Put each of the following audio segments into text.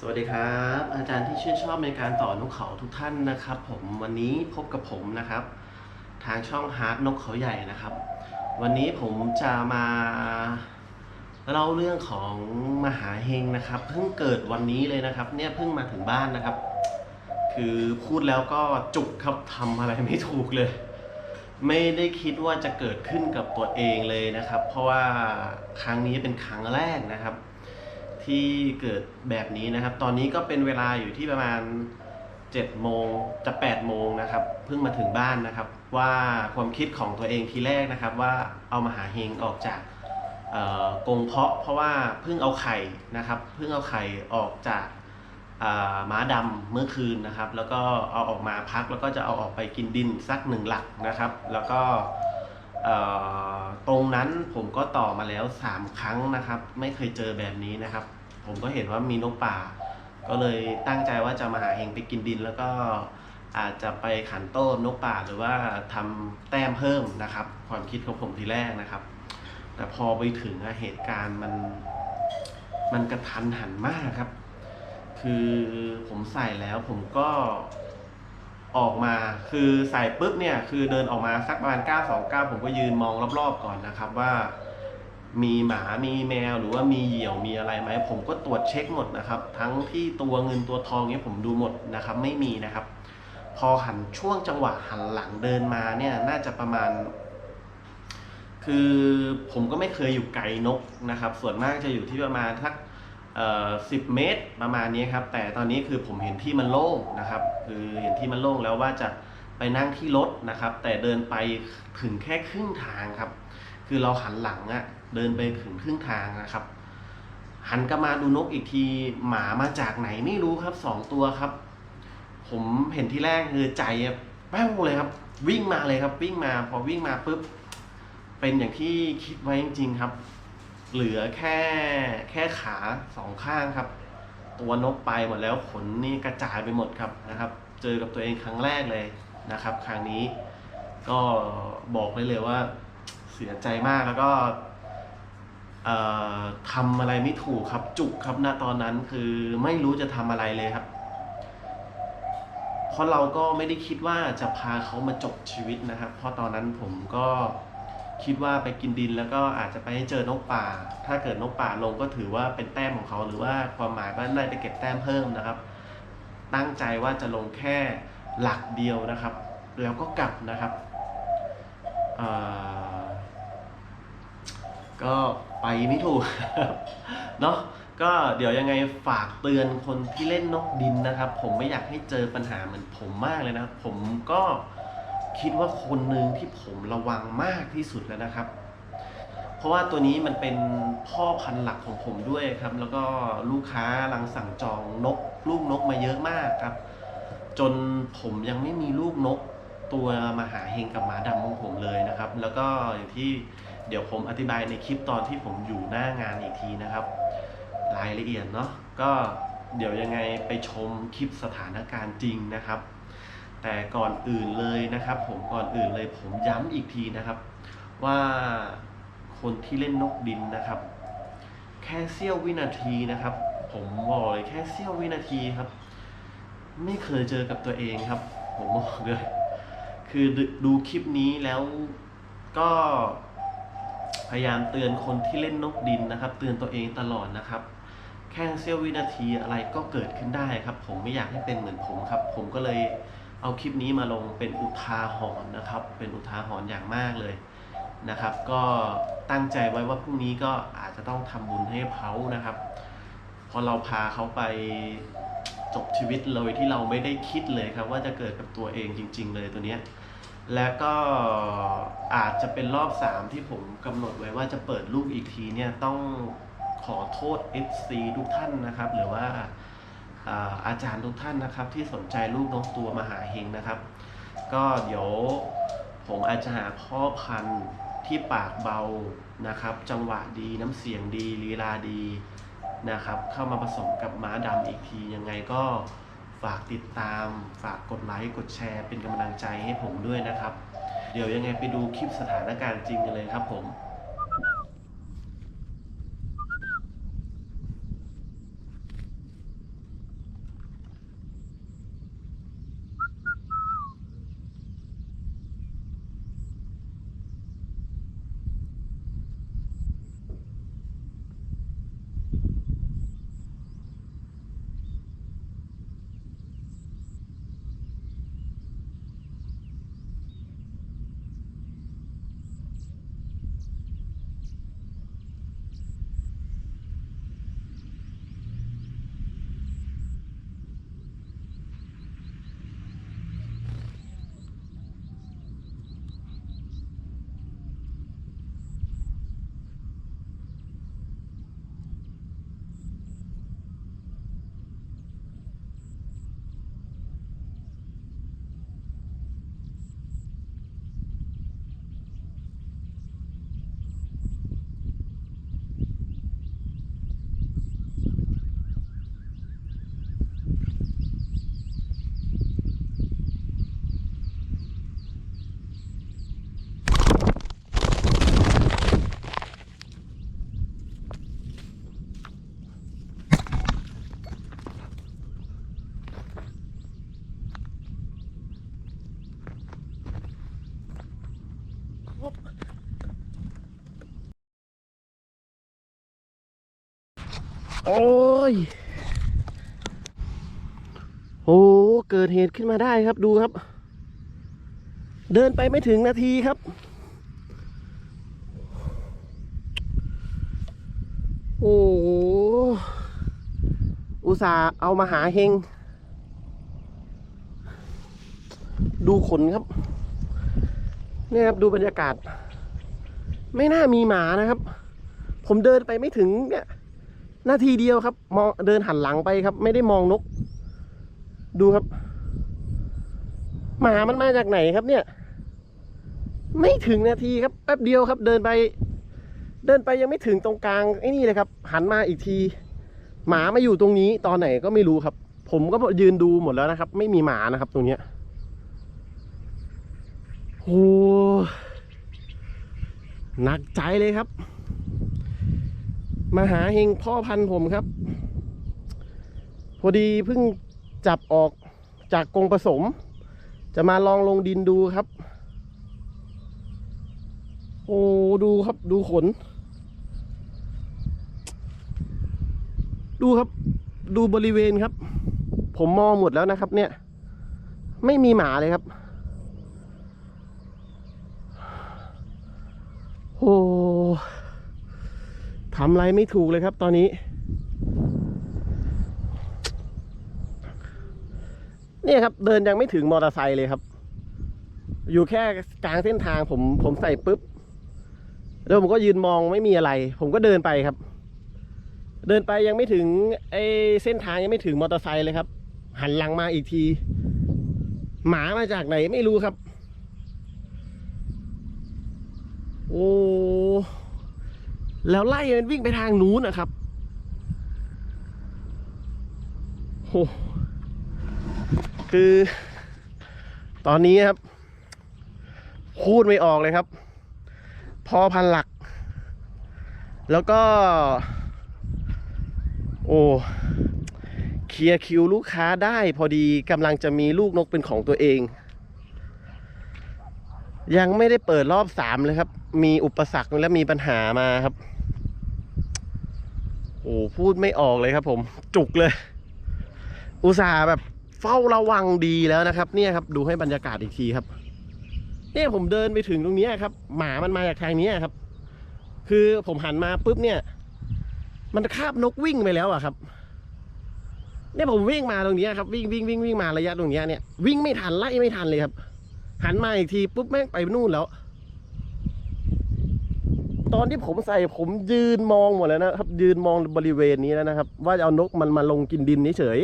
สวัสดีครับ อาจารย์ที่ชื่นชอบในการต่อนกเขาทุกท่านนะครับ ผมวันนี้พบกับผมนะครับ ทางช่องฮาร์ดนกเขาใหญ่นะครับ วันนี้ผมจะมาเล่าเรื่องของมหาเฮงนะครับ เพิ่งเกิดวันนี้เลยนะครับ เนี่ยเพิ่งมาถึงบ้านนะครับ คือพูดแล้วก็จุกครับทำอะไรไม่ถูกเลย ไม่ได้คิดว่าจะเกิดขึ้นกับตัวเองเลยนะครับ เพราะว่าครั้งนี้เป็นครั้งแรกนะครับ ที่เกิดแบบนี้นะครับ ตอนนี้ก็เป็นเวลาอยู่ที่ประมาณ7โมงจะ8โมงนะครับ เพิ่งมาถึงบ้านนะครับ ว่าความคิดของตัวเองทีแรกนะครับ ว่าเอามาหาเฮงออกจากเอ่อกรงเพาะ เพราะว่าเพิ่งเอาไข่นะครับเพิ่งเอาไข่ออกจากม้าดำเมื่อคืนนะครับ แล้วก็เอาออกมาพักแล้วก็จะเอาออกไปกินดินสักหนึ่งหลักนะครับ แล้วก็ตรงนั้นผมก็ต่อมาแล้ว 3 ครั้งนะครับ ไม่เคยเจอแบบนี้นะครับ ผมก็เห็นว่ามีนกป่า ก็เลยตั้งใจว่าจะมาหาเฮงไปกินดิน แล้วก็อาจจะไปขันโต้มนกป่าหรือว่าทำแต้มเพิ่มนะครับ ความคิดของผมทีแรกนะครับ แต่พอไปถึงเหตุการณ์มันมันกระทันหันมากครับ คือผมใส่แล้วผมก็ออกมาคือใส่ปุ๊บเนี่ย คือเดินออกมาสักประมาณ929ผมก็ยืนมองรอบๆก่อนนะครับว่า มีหมามีแมวหรือว่ามีเหยี่ยวมีอะไรไหมผมก็ตรวจเช็คหมดนะครับ ทั้งที่ตัวเงินตัวทองเนี่ยผมดูหมดนะครับ ไม่มีนะครับ พอหันช่วงจังหวะหันหลังเดินมาเนี่ยน่าจะประมาณ คือผมก็ไม่เคยอยู่ไกลนกนะครับ ส่วนมากจะอยู่ที่ประมาณสักเอ่อ10เมตรประมาณนี้ครับ แต่ตอนนี้คือผมเห็นที่มันโล่งนะครับ คือเห็นที่มันโล่งแล้วว่าจะไปนั่งที่รถนะครับ แต่เดินไปถึงแค่ครึ่งทางครับ คือเราหันหลังอะ เดินไปถึงครึ่งทางนะครับ หันกลับมาดูนกอีกทีหมามาจากไหนไม่รู้ครับสองตัวครับ ผมเห็นที่แรกคือใจแป้วเลยครับ วิ่งมาเลยครับ วิ่งมาพอวิ่งมาปุ๊บเป็นอย่างที่คิดไว้จริงๆครับ เหลือแค่แค่ขาสองข้างครับ ตัวนกไปหมดแล้วขนนี่กระจายไปหมดครับนะครับ เจอกับตัวเองครั้งแรกเลยนะครับ ครั้งนี้ก็บอกเลยเลยว่าเสียใจมากแล้วก็ ทำอะไรไม่ถูกครับจุกครับณตอนนั้นคือไม่รู้จะทำอะไรเลยครับ เพราะเราก็ไม่ได้คิดว่าจะพาเขามาจบชีวิตนะครับ เพราะตอนนั้นผมก็คิดว่าไปกินดินแล้วก็อาจจะไปให้เจอนกป่า ถ้าเกิดนกป่าลงก็ถือว่าเป็นแต้มของเขาหรือว่าความหมายก็ได้ไปเก็บแต้มเพิ่มนะครับ ตั้งใจว่าจะลงแค่หลักเดียวนะครับ แล้วก็กลับนะครับก็ ไปไม่ถูกเนาะก็เดี๋ยวยังไงฝากเตือนคนที่เล่นนกดินนะครับ ผมไม่อยากให้เจอปัญหาเหมือนผมมากเลยนะผมก็คิดว่าคนหนึ่งที่ผมระวังมากที่สุดแล้วนะครับ เพราะว่าตัวนี้มันเป็นพ่อพันธุ์หลักของผมด้วยครับ แล้วก็ลูกค้ารังสั่งจองนก ลูกนกมาเยอะมากครับ จนผมยังไม่มีลูกนกตัวมหาเฮงกับหมาดำของผมเลยนะครับ แล้วก็อย่างที่ เดี๋ยวผมอธิบายในคลิปตอนที่ผมอยู่หน้างานอีกทีนะครับ รายละเอียดเนาะก็เดี๋ยวยังไงไปชมคลิปสถานการณ์จริงนะครับ แต่ก่อนอื่นเลยนะครับ ผมก่อนอื่นเลยผมย้ำอีกทีนะครับ ว่าคนที่เล่นนกดินนะครับ แค่เสี้ยววินาทีนะครับ ผมบอกเลยแค่เสี้ยววินาทีครับ ไม่เคยเจอกับตัวเองครับ ผมบอกเลยคือดูดูคลิปนี้แล้วก็ พยายามเตือนคนที่เล่นนกดินนะครับ เตือนตัวเองตลอดนะครับ แค่เสี้ยววินาทีอะไรก็เกิดขึ้นได้ครับ ผมไม่อยากให้เป็นเหมือนผมครับ ผมก็เลยเอาคลิปนี้มาลงเป็นอุทาหรณ์นะครับ เป็นอุทาหรณ์อย่างมากเลยนะครับ ก็ตั้งใจไว้ว่าพรุ่งนี้ก็อาจจะต้องทำบุญให้เขานะครับพอเราพาเขาไปจบชีวิตเลยที่เราไม่ได้คิดเลยครับ ว่าจะเกิดกับตัวเองจริง ๆ เลยตัวเนี้ย แล้วก็อาจจะเป็นรอบ 3 ที่ผมกำหนดไว้ว่าจะเปิดลูกอีกทีเนี่ยต้องขอโทษ FC ทุกท่านนะครับ หรือว่าอ่าอาจารย์ทุกท่านนะครับ ที่สนใจลูกนกตัวมหาเฮงนะครับ ก็เดี๋ยวผมอาจจะหาพ่อพันธุ์ที่ปากเบานะครับ จังหวะดีน้ำเสียงดีลีลาดีนะครับ เข้ามาผสมกับม้าดำอีกทียังไงก็ ฝากติดตาม ฝากกดไลค์กดแชร์ เป็นกำลังใจให้ผมด้วยนะครับ เดี๋ยวยังไงไปดูคลิปสถานการณ์จริงกันเลยครับผม โอ้ยโอ้เกิดเหตุขึ้นมาได้ครับดูครับ เดินไปไม่ถึงนาทีครับ โอ้โหอุตส่าห์เอามาหาเฮง ดูขนครับเนี่ยครับดูบรรยากาศ ไม่น่ามีหมานะครับ ผมเดินไปไม่ถึงเนี่ย นาทีเดียวครับมองเดินหันหลังไปครับ ไม่ได้มองนก ดูครับหมามันมาจากไหนครับเนี่ย ไม่ถึงนาทีครับแป๊บเดียวครับ เดินไป เดินไปยังไม่ถึงตรงกลางไอ้นี่เลยครับ หันมาอีกที หมามาอยู่ตรงนี้ ตอนไหนก็ไม่รู้ครับ ผมก็ยืนดูหมดแล้วนะครับ ไม่มีหมานะครับ ตรงเนี้ยโอ้หนักใจเลยครับ มาหาเฮงพ่อพันธุ์ผมครับ พอดีเพิ่งจับออกจากกรงผสม จะมาลองลงดินดูครับ โอ้ดูครับดูขน ดูครับ ดูบริเวณครับ ผมมองหมดแล้วนะครับ เนี่ย ไม่มีหมาเลยครับโอ้ ทำอะไรไม่ถูกเลยครับตอนนี้ เนี่ยครับ เดินยังไม่ถึงมอเตอร์ไซค์เลยครับ อยู่แค่กลางเส้นทางผมผมใส่ปุ๊บ แล้วผมก็ยืนมองไม่มีอะไร ผมก็เดินไปครับ เดินไปยังไม่ถึงไอเส้นทางยังไม่ถึงมอเตอร์ไซค์เลยครับ หันหลังมาอีกที หมามาจากไหนไม่รู้ครับ โอ้ แล้วไล่มันวิ่งไปทางนู้นนะครับโอ้คือ ตอนนี้ครับ พูดไม่ออกเลยครับ พอพันหลัก แล้วก็ โอ้เคลียร์คิวลูกค้าได้พอดีกำลังจะมีลูกนกเป็นของตัวเอง ยังไม่ได้เปิดรอบสามเลยครับ มีอุปสรรคและมีปัญหามาครับ โอ้พูดไม่ออกเลยครับ ผมจุกเลย อุตส่าห์แบบเฝ้าระวังดีแล้วนะครับ เนี่ยครับ ดูให้บรรยากาศอีกทีครับ เนี่ยผมเดินไปถึงตรงนี้ครับ หมามันมาจากทางนี้ครับ คือผมหันมาปุ๊บเนี่ย มันคาบนกวิ่งไปแล้วอะครับ เนี่ยผมวิ่งมาตรงนี้ครับ วิ่งวิ่งวิ่งวิ่งมาระยะตรงนี้เนี่ยวิ่งไม่ทันไล่ไม่ทันเลยครับ หันมาอีกทีปุ๊บแม่งไปนู่นแล้ว ตอนที่ผมใส่ผมยืนมองหมดแล้วนะครับ ยืนมองบริเวณนี้แล้วนะครับ ว่าจะเอานกมันมาลงกินดินเฉย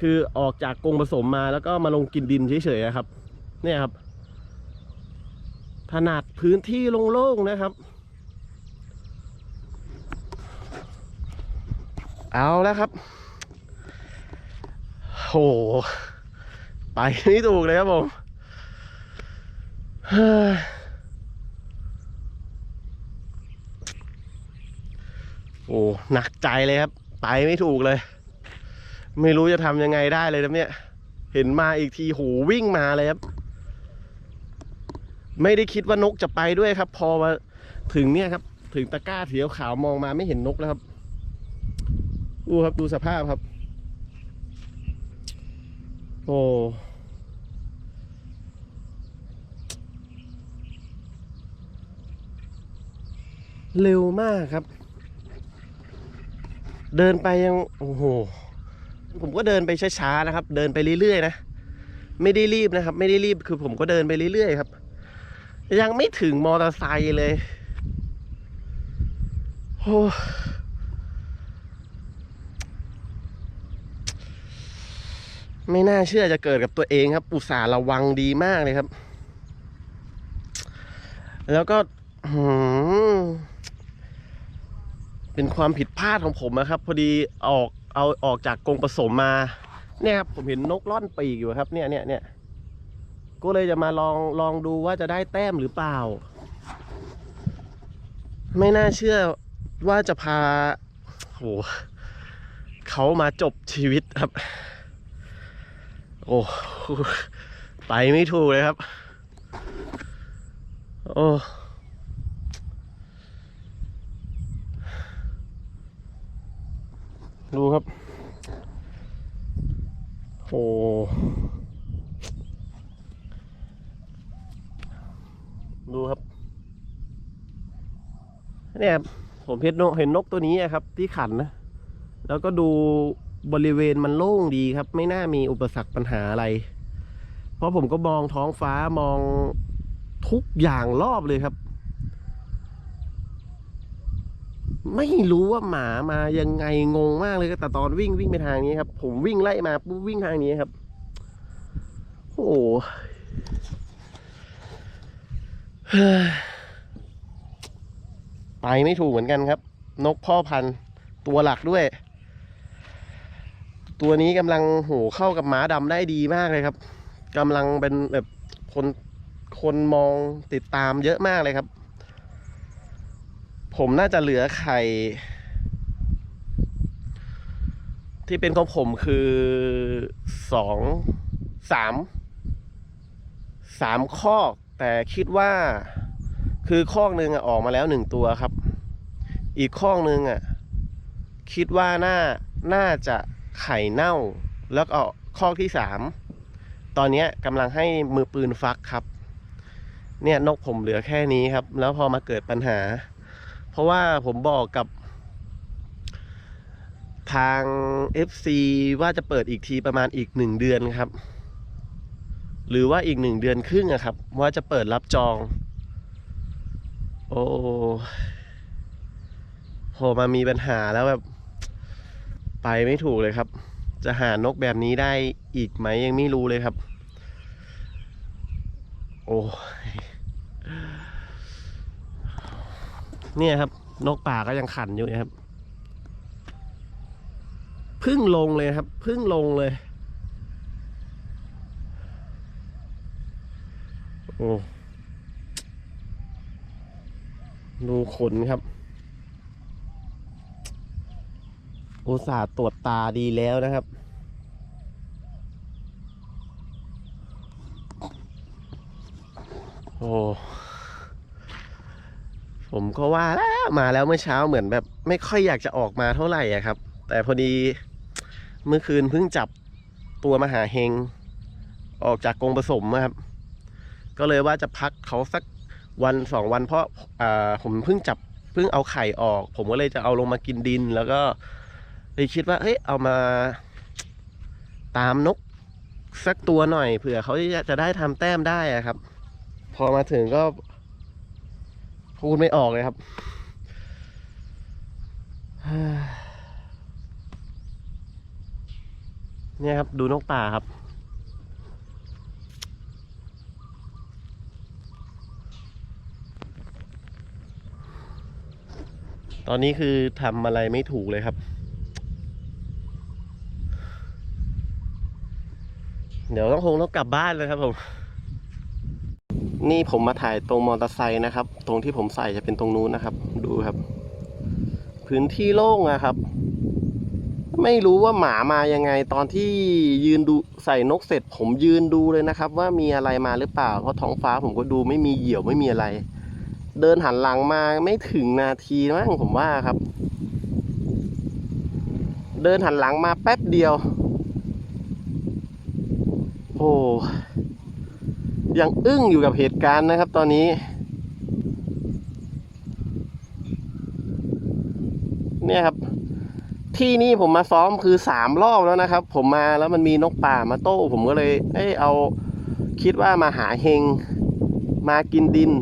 คือออกจากกรงผสมมาแล้วก็มาลงกินดินเฉยๆอะครับ เนี่ยครับถนัดพื้นที่โล่งๆนะครับ เอาแล้วครับโหไปไม่ถูกเลยครับผมเฮ้ยโอ้ หนักใจเลยครับ ไปไม่ถูกเลย ไม่รู้จะทำยังไงได้เลยครับเนี่ย เห็นมาอีกทีโหวิ่งมาเลยครับ ไม่ได้คิดว่านกจะไปด้วยครับ พอมาถึงเนี่ยครับ ถึงตะกร้าสีขาวมองมาไม่เห็นนกแล้วครับ ดูครับดูสภาพครับ โอ้เร็วมากครับ เดินไปยังโอ้โหผมก็เดินไปช้าๆนะครับ เดินไปเรื่อยๆนะไม่ได้รีบนะครับ ไม่ได้รีบคือผมก็เดินไปเรื่อยๆครับ ยังไม่ถึงมอเตอร์ไซค์เลยโอ้ไม่น่าเชื่อจะเกิดกับตัวเองครับ อุตส่าห์ระวังดีมากเลยครับ แล้วก็หืม เป็นความผิดพลาดของผมนะครับ พอดีออกเอาออกจากกรงผสมมา เนี่ยครับผมเห็นนกล่อนปีกอยู่ครับ เนี่ยเนี่ยเนี่ยก็เลยจะมาลองลองดูว่าจะได้แต้มหรือเปล่า ไม่น่าเชื่อว่าจะพาโหเขามาจบชีวิตครับ โอ้ไปไม่ถูกเลยครับ โอ้ ดูครับ โอ้ดูครับเนี่ยผมเห็นนกเห็นนกตัวนี้ครับ ที่ขันนะ แล้วก็ดูบริเวณมันโล่งดีครับ ไม่น่ามีอุปสรรคปัญหาอะไร เพราะผมก็มองท้องฟ้ามองทุกอย่างรอบเลยครับ ไม่รู้ว่าหมามายังไงงงมากเลยแต่ตอนวิ่งวิ่งไปทางนี้ครับ ผมวิ่งไล่มาปุ๊บวิ่งทางนี้ครับ โอ้โหไปไม่ถูกเหมือนกันครับ นกพ่อพันธุ์ตัวหลักด้วย ตัวนี้กำลังโหเข้ากับหมาดำได้ดีมากเลยครับกำลังเป็นแบบคนคนมองติดตามเยอะมากเลยครับ ผมน่าจะเหลือไข่ ที่เป็นของผมคือสองสามสามข้อก แต่คิดว่าคือข้อกหนึ่งอะออกมาแล้วหนึ่งตัวครับ อีกข้อกหนึ่งอะคิดว่าน่าน่าจะไข่เน่า แล้วก็ข้อกที่สามตอนนี้กำลังให้มือปืนฟักครับ เนี่ยนกผมเหลือแค่นี้ครับ แล้วพอมาเกิดปัญหา เพราะว่าผมบอกกับทาง FC ว่าจะเปิดอีกทีประมาณอีกหนึ่งเดือนครับ หรือว่าอีกหนึ่งเดือนครึ่งอะครับ ว่าจะเปิดรับจอง โอ้พอมามีปัญหาแล้วแบบ ไปไม่ถูกเลยครับ จะหานกแบบนี้ได้อีกไหมยังไม่รู้เลยครับ โอ้ย เนี่ยครับ นกป่าก็ยังขันอยู่นะครับพึ่งลงเลยครับพึ่งลงเลย โอ้ดูขนครับ อุตส่าห์ตรวจตาดีแล้วนะครับ โอ้ ผมก็ว่าแล้วมาแล้วเมื่อเช้าเหมือนแบบ ไม่ค่อยอยากจะออกมาเท่าไหร่อะครับ แต่พอดีเมื่อคืนเพิ่งจับตัวมหาเฮง ออกจากกรงผสมครับ ก็เลยว่าจะพักเขาสักวันสองวันเพราะาผมเพิ่งจับเพิ่งเอาไข่ออก ผมก็เลยจะเอาลงมากินดิน แล้วก็เลยคิดว่าเฮ้ยเอามาตามนกสักตัวหน่อยเผื่อเขาจะจะได้ทำแต้มได้อะครับ พอมาถึงก็ พูดไม่ออกเลยครับเนี่ยครับ ดูนกป่าครับ ตอนนี้คือทำอะไรไม่ถูกเลยครับ เดี๋ยวต้องคงต้องกลับบ้านเลยครับผม นี่ผมมาถ่ายตรงมอเตอร์ไซค์นะครับ ตรงที่ผมใส่จะเป็นตรงนู้นนะครับ ดูครับ พื้นที่โล่งอะครับ ไม่รู้ว่าหมามายังไง ตอนที่ยืนดูใส่นกเสร็จ ผมยืนดูเลยนะครับ ว่ามีอะไรมาหรือเปล่า เพราะท้องฟ้าผมก็ดูไม่มีเหยี่ยวไม่มีอะไร เดินหันหลังมาไม่ถึงนาทีมั้งผมว่าครับ เดินหันหลังมาแป๊บเดียว โอ้ ยังอึ้งอยู่กับเหตุการณ์นะครับ ตอนนี้ เนี่ยครับ ที่นี่ผมมาซ้อมคือสามรอบแล้วนะครับ ผมมาแล้วมันมีนกป่ามาโต้ ผมก็เลย เอ้เอาคิดว่ามาหาเฮง มากินดิน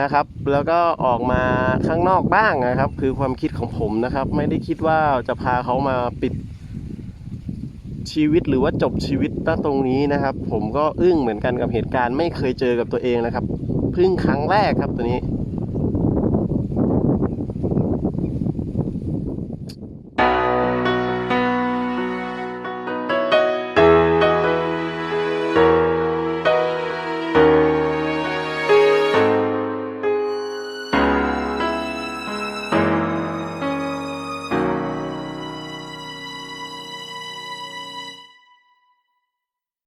นะครับ แล้วก็ออกมาข้างนอกบ้างนะครับ คือความคิดของผมนะครับ ไม่ได้คิดว่าจะพาเขามาปิด ชีวิตหรือว่าจบชีวิตณตรงนี้นะครับ ผมก็อึ้งเหมือนกันกับเหตุการณ์ไม่เคยเจอกับตัวเองนะครับเพิ่งครั้งแรกครับตัวนี้